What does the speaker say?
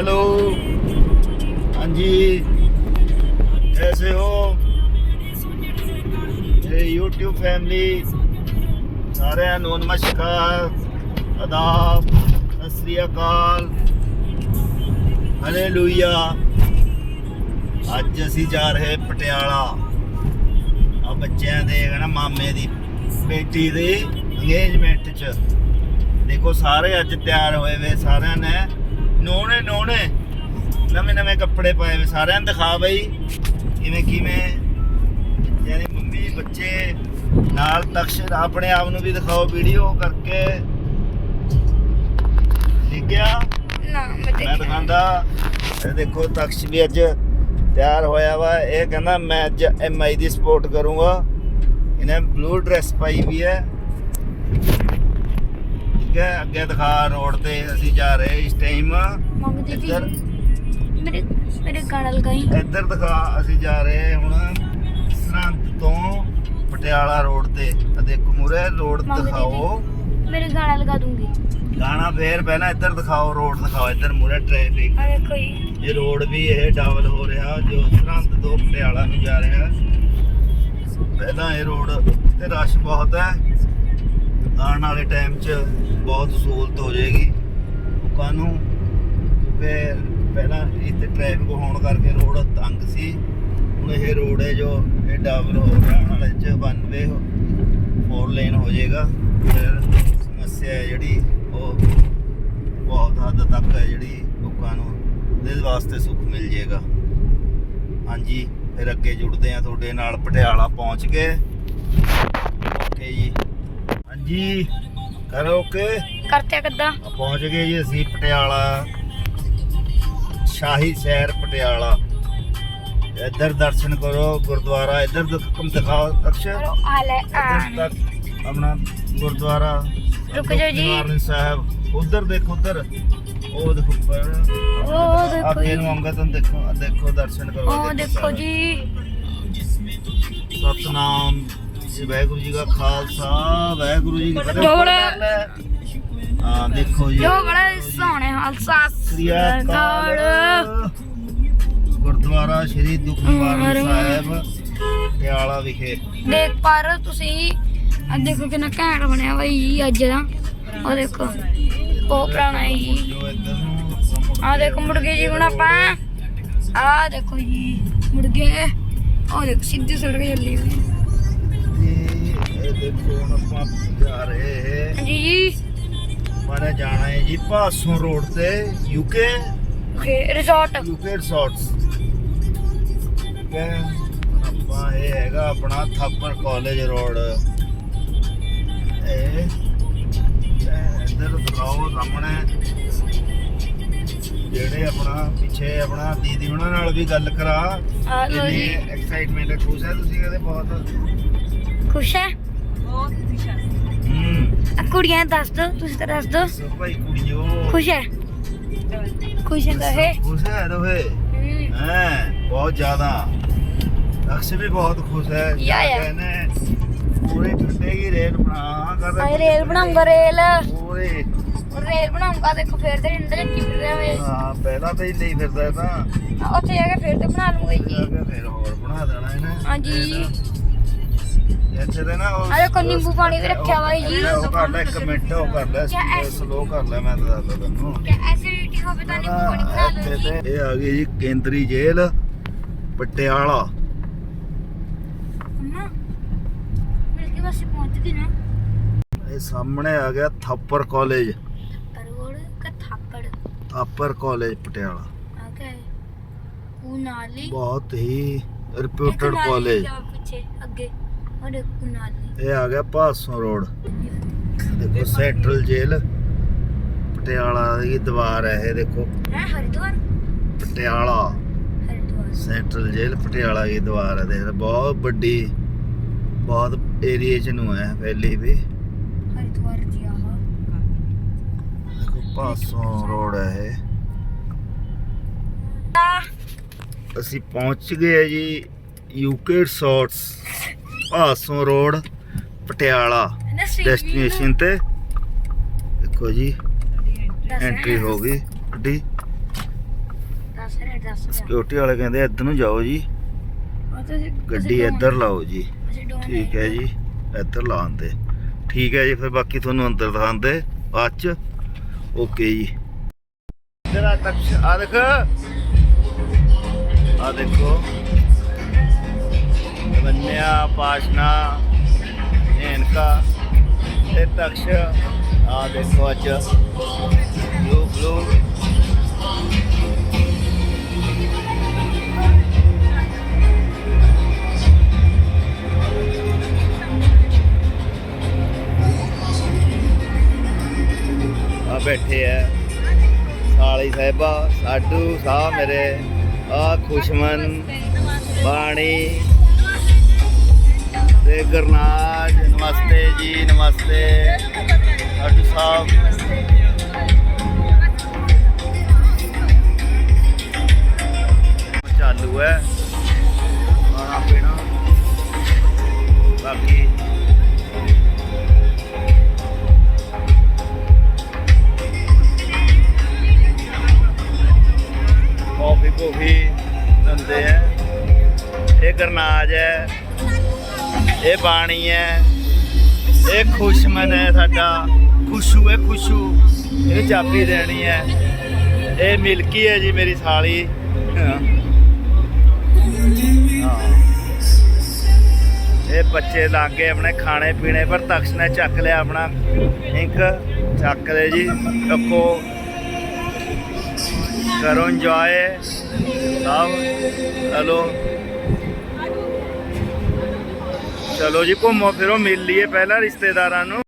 Hello हाँ जी कैसे हो ये YouTube फैमिली ਸਾਰਿਆਂ ਨੂੰ ਨਮਸਕਾਰ ਆਦਾਬ ਸਤਿ ਸ੍ਰੀ ਅਕਾਲ ਹਾਲੇਲੂਇਆ ਅੱਜ ਅਸੀਂ ਜਾ ਰਹੇ ਪਟਿਆਲਾ ਆ ਬੱਚਿਆਂ ਦੇ ਨਾ ਮਾਮੇ ਦੀ ਬੇਟੀ ਦੇ ਅੰਗੇਜਮੈਂਟ 'ਚ ਦੇਖੋ ਸਾਰੇ ਅੱਜ ਤਿਆਰ ਹੋਏ ਵੇ ਸਾਰਿਆਂ ਨੇ ਨੋਣੇ ਨੋਣੇ। ਨਵੇਂ ਨਵੇਂ ਕੱਪੜੇ ਪਾਏ ਵੇ ਸਾਰਿਆਂ ਨੂੰ ਦਿਖਾ ਬਈ ਕਿਵੇਂ ਕਿਵੇਂ। ਯਾਨੀ ਮੰਮੀ ਬੱਚੇ ਨਾਲ ਤਕਸ਼ਰ ਆਪਣੇ ਆਪ ਨੂੰ ਵੀ ਦਿਖਾਓ ਵੀਡੀਓ ਕਰਕੇ। ਠੀਕ ਗਿਆ ਨਾ ਮੈਂ ਦਿਖਾਉਂਦਾ। ਇਹ ਦੇਖੋ ਤਕਸ਼ ਵੀ ਅੱਜ ਤਿਆਰ ਹੋਇਆ ਵਾ। ਇਹ ਕਹਿੰਦਾ ਮੈਂ ਅੱਜ ਐਮਆਈ ਦੀ ਸਪੋਰਟ ਕਰੂੰਗਾ। ਇਹਨੇ ਬਲੂ ਡਰੈਸ ਪਾਈ ਵੀ ਹੈ। ਹੈ ਅੱਗੇ ਦਿਖਾ ਰੋਡ ਤੇ ਅਸੀਂ ਜਾ ਰਹੇ ਇਸ ਟਾਈਮ ਮੰਗਦੀ ਸੀ ਇੱਧਰ ਮੇਰੇ ਮੇਰੇ ਲਗਾਈ। ਇੱਧਰ ਦਿਖਾ ਅਸੀਂ ਜਾ ਰਹੇ ਹੁਣ ਸਰਹੰਦ ਤੋਂ ਪਟਿਆਲਾ ਰੋਡ ਤੇ। ਆ ਦੇਖੋ ਮੂਰੇ ਰੋਡ ਮੰਗਦੀ ਦਿਖਾਓ। ਮੇਰੇ ਗਾਣਾ ਲਗਾ ਦੂੰਗੀ। ਗਾਣਾ ਫੇਰ ਪਹਿਲਾਂ ਇੱਧਰ ਦਿਖਾਓ ਰੋਡ ਦਿਖਾਓ ਇੱਧਰ ਮੂਰੇ ਟ੍ਰੈਫਿਕ ਆ ਦੇਖੋ ਜੀ। ਇਹ ਰੋਡ ਵੀ ਇਹ ਡਬਲ ਹੋ ਰਿਹਾ ਜੋ ਸਰਹੰਦ ਤੋਂ ਪਟਿਆਲਾ ਨੂੰ ਜਾ ਰਿਹਾ। ਪਹਿਲਾਂ ਇਹ ਰੋਡ ਤੇ ਰਸ਼ ਬਹੁਤ ਹੈ। ਆਉਣ ਵਾਲੇ ਟਾਈਮ 'ਚ ਬਹੁਤ ਸਹੂਲਤ ਹੋ ਜਾਏਗੀ। ਲੋਕਾਂ ਨੂੰ, ਕਿਉਂਕਿ ਪਹਿਲਾਂ ਇੱਥੇ ਟ੍ਰੈਫਿਕ ਹੋਣ ਕਰਕੇ ਰੋਡ ਤੰਗ ਸੀ। ਹੁਣ ਇਹ ਰੋਡ ਹੈ ਜੋ ਇਹ ਡਬਲ ਹੋ ਰਿਹਾ ਆਉਣ ਵਾਲੇ 'ਚ 92 ਫੋਰ ਲੇਨ ਹੋ ਜਾਏਗਾ। ਫਿਰ ਸਮੱਸਿਆ ਹੈ ਜਿਹੜੀ, ਉਹ ਬਹੁਤ ਹੱਦ ਤੱਕ ਹੈ ਜਿਹੜੀ ਲੋਕਾਂ ਨੂੰ ਦਿਲ ਵਾਸਤੇ ਸੁੱਖ ਮਿਲ ਜਾਏਗਾ। ਹਾਂਜੀ, ਫਿਰ ਅੱਗੇ ਜੁੜਦੇ ਆ ਤੁਹਾਡੇ ਨਾਲ, ਪਟਿਆਲਾ ਪਹੁੰਚ ਕੇ। ਹਾਂਜੀ ਕਰੋ ਓਕੇ ਕਰਤੇ ਕਿੱਦਾਂ? ਪਹੁੰਚ ਗਏ ਜੀ ਅਸੀਂ ਪਟਿਆਲਾ ਸ਼ਾਹੀ ਸ਼ਹਿਰ ਪਟਿਆਲਾ। ਇੱਧਰ ਦਰਸ਼ਨ ਕਰੋ ਗੁਰਦੁਆਰਾ ਇੱਧਰ ਦਿਖ- ਦਿਖਾਓ ਅਕਸ਼ਰ ਇੱਧਰ ਤੱਕ ਆਪਣਾ ਗੁਰਦੁਆਰਾ ਰੁਕ ਜਾਓ ਜੀ। ਨਿਵਾਰਨ ਸਾਹਿਬ। ਉਧਰ ਦੇਖੋ ਉਧਰ। ਉਹ ਦੇਖੋ ਉੱਪਰ। ਉਹ ਦੇਖੋ ਅੱਗੇ ਜੀ। ਨੂੰ ਤਾਂ ਦੇਖੋ ਦੇਖੋ ਦਰਸ਼ਨ ਕਰੋ। ਉਹ ਦੇਖੋ। ਜੀ। ਸਤਨਾਮ। ਵਾਹਿਗੁਰੂ ਜੀ ਦਾ ਖਾਲਸਾ ਵਾਹਿਗੁਰੂ ਜੀ ਕੀ ਫਤਿਹ। ਦੇਖੋ ਸੋਹਣੇ ਗੁਰਦੁਆਰਾ ਸ਼੍ਰੀ ਦੁਖ ਨਿਵਾਰਨ ਹਮ, ਸਾਹਿਬ ਪਟਿਆਲਾ ਵਿਖੇ। ਦੇਖ ਪਾ ਰਹੇ ਤੁਸੀਂ ਆ ਦੇਖੋ ਕਿੰਨਾ ਘੈਂਟ ਬਣਿਆ ਜੀ ਅੱਜ ਦਾ। ਉਹ ਦੇਖੋ ਬਹੁਤ ਪੁਰਾਣਾ ਹੈ ਜੀ। ਆ ਦੇਖੋ ਮੁੜ ਗਏ ਜੀ ਹੁਣ ਆਪਾਂ ਆ ਦੇਖੋ ਜੀ ਗਏ ਉਹ ਦੇਖੋ ਸਿੱਧੀ ਸੜਕ ਚੱਲੀ ਹੋਈ। ਜੀ ਇਹ ਦੇਖੋ ਹੁਣ ਆਪਾਂ ਜਾ ਰਹੇ ਹੈ ਹਾਂਜੀ। ਜੀ ਮਾਰੇ ਜਾਣਾ ਹੈ ਜੀ ਭਾਸੋਂ ਰੋਡ ਤੇ UK okay resort UK resorts ਠੀਕ ਹੈ ਆਪਾਂ ਇਹ ਹੈਗਾ ਆਪਣਾ ਥਾਪਰ ਕਾਲਜ ਰੋਡ ਇਹ ਇਹ ਇੱਧਰ ਦਿਖਾਓ ਸਾਹਮਣੇ। ਜਿਹੜੇ ਆਪਣਾ ਪਿੱਛੇ ਆਪਣਾ ਦੀਦੀ ਉਹਨਾਂ ਨਾਲ ਵੀ ਗੱਲ ਕਰਾ। ਆ ਲੋ ਇੰਨੀ ਜੀ। ਐਕਸਾਈਟਮੈਂਟ ਹੈ। ਖੁਸ਼ ਹੈ ਤੁਸੀਂ ਕਹਿੰਦੇ ਬਹੁਤ? ਖੁਸ਼ ਹੈ? ਹੂੰ। ਆ ਕੁੜੀਆਂ ਦੱਸ ਦੋ ਤੁਸੀਂ ਤਾਂ ਦੱਸ ਦੋ। ਸੋ ਭਾਈ ਕੁੜੀਓ। ਖੁਸ਼ ਹੈ? ਖੁਸ਼ ਹੈ ਤਾਂ ਹੈ। ਖੁਸ਼ ਹੈ ਦੋਹੇ ਹਮ, ਹੈ। ਬਹੁਤ ਜ਼ਿਆਦਾ। ਅਕਸ਼ੇ ਵੀ ਬਹੁਤ ਖੁਸ਼ ਹੈ। ਯਾ, ਯਾ। ਕਹਿੰਦੇ ਪੂਰੇ ਠੰਡੇ ਕੀ ਰੇਲ ਬਣਾ ਕਰ ਰੇਲ ਬਣਾਉਂਗਾ ਰੇਲ। ਪੂਰੇ। ਰੇਲ ਬਣਾਉਂਗਾ ਦੇਖੋ ਫੇਰ ਤੇ ਇੰਦਰ ਕੀ ਫਿਰ ਰਿਹਾ ਵੇ। ਹਾਂ ਪਹਿਲਾਂ ਤਾਂ ਹੀ ਨਹੀਂ ਫਿਰਦਾ ਇਹ ਤਾਂ। ਉੱਥੇ ਜਾ ਕੇ ਫੇਰ ਤੇ ਬਣਾ ਲੂੰਗਾ ਜੀ। ਫਿਰ ਹੋਰ ਬਣਾ ਦੇਣਾ ਇਹਨੇ। ਹਾਂਜੀ। ਇੱਥੇ ਤੇ ਨਾ ਉਹ ਆ ਦੇਖੋ ਨਿੰਬੂ ਪਾਣੀ ਵੀ ਰੱਖਿਆ ਵਾ ਜੀ। ਉਹ ਕਰ ਲੈ ਇੱਕ ਮਿੰਟ ਉਹ ਕਰ ਲੈ ਕਿਆ ਐ- ਸਲੋ ਕਰ ਲੈ ਮੈਂ ਤਾਂ ਦੱਸਦਾ ਤੈਨੂੰ। ਕਿ ਐਸਿਡਿਟੀ ਹੋਵੇ ਤਾਂ ਨਿੰਬੂ ਪਾਣੀ ਬਣਾ ਲਓ ਇੱਥੇ ਜੀ। ਤੇ ਇਹ ਆ ਗਈ ਜੀ ਕੇਂਦਰੀ ਜੇਲ੍ਹ ਪਟਿਆਲਾ। ਅੰਮਾ ਮਿਲ ਕੇ ਬਸ ਪਹੁੰਚ ਗਈ ਨਾ। ਇਹ ਸਾਹਮਣੇ ਆ ਗਿਆ ਥਾਪਰ ਕਾਲਜ। ਕਰੋੜ ਕ ਥਾਪੜ? ਥਾਪਰ ਕਾਲਜ ਪਟਿਆਲਾ। ਆ ਬਹੁਤ ਹੀ ਰਿਪਿਊਟਡ ਕਾਲਜ ਪਿੱਛੇ ਅੱਗੇ। ਇਹ ਆ ਗਿਆ ਭਾਸੋਂ ਰੋਡ। ਦੇਖੋ ਸੈਂਟਰਲ ਜੇਲ੍ਹ ਪਟਿਆਲਾ ਦੀ ਦੀਵਾਰ ਹੈ ਇਹ ਦੇਖੋ। ਹੈ ਹਰਿਦੁਆਰ? ਪਟਿਆਲਾ। ਹਰਿਦੁਆਰ। ਸੈਂਟਰਲ ਜੇਲ੍ਹ ਪਟਿਆਲਾ ਦੀ ਦੀਵਾਰ ਹੈ ਦੇਖ ਬਹੁਤ ਵੱਡੀ ਬਹੁਤ ਏਰੀਏ ਚ ਨੂੰ ਹੈ ਪਹਿਲੀ ਵੀ। ਹਰਿਦੁਆਰ ਜੀ ਆਹ। ਦੇਖੋ ਭਾਸੋਂ ਰੋਡ ਹੈ ਅਸੀਂ ਪਹੁੰਚ ਗਏ ਜੀ UK resorts. Bhason road Patiala destination ਤੇ। ਦੇਖੋ ਜੀ ਐਂਟਰੀ ਹੋ ਗਈ ਗੱਡੀ। ਸਿਕਿਉਰਿਟੀ ਵਾਲੇ ਕਹਿੰਦੇ ਇੱਧਰ ਨੂੰ ਜਾਓ ਜੀ। ਗੱਡੀ ਇੱਧਰ ਲਾਓ ਜੀ। ਠੀਕ ਹੈ ਜੀ ਇੱਧਰ ਲਾਉਂਦੇ ਠੀਕ ਹੈ ਜੀ ਫਿਰ ਬਾਕੀ ਤੁਹਾਨੂੰ ਅੰਦਰ ਦਿਖਾਉਂਦੇ। ਬਾਅਦ ਚ। ਓਕੇ ਜੀ। ਇੱਧਰ ਆ ਤੱਕ ਆ ਦੇਖ। ਆ ਦੇਖੋ। ਬੰਨਿਆ, ਪਾਸ਼ਨਾ ਇਨਕਾ ਤੇ ਤਕਸ਼ ਆ ਦੇਖੋ ਅੱਜ। ਬਲੂ ਬਲੂ ਆ ਬੈਠੇ ਆ। ਸਾਲੀ ਸਾਹਿਬਾ, ਸਾਡੂ ਸਾਹ ਮੇਰੇ। ਆ ਖੁਸ਼ਮਨ, ਬਾਣੀ। ਤੇ ਗਰਨਾਜ ਨਮਸਤੇ ਜੀ ਨਮਸਤੇ। ਸਾਡੂ ਸਾਹਿਬ ਬਾਣੀ ਹੈ। ਇਹ ਖੁਸ਼ਮਨ ਹੈ ਸਾਡਾ। ਖੁਸ਼ੂ ਹੈ ਖੁਸ਼ੂ। ਇਹ ਚਾਬੀ ਦੇਣੀ ਹੈ। ਇਹ ਮਿਲਕੀ ਹੈ ਜੀ ਮੇਰੀ ਸਾਲੀ। ਇਹ ਬੱਚੇ ਲਾਗੇ ਆਪਣੇ ਖਾਣੇ ਪੀਣੇ ਪਰ ਤਖਸ਼ ਨੇ ਚੱਕ ਲਿਆ ਆਪਣਾ। ਇੱਕ ਚੱਕ ਲੈ ਜੀ ਚੱਕੋ ਕਰੋ ਇੰਜੋਏ ਸਭ ਚਲੋ ਚਲੋ ਜੀ ਘੁੰਮੋ ਫਿਰੋ ਮਿਲ ਲਈਏ ਪਹਿਲਾਂ ਰਿਸ਼ਤੇਦਾਰਾਂ ਨੂੰ।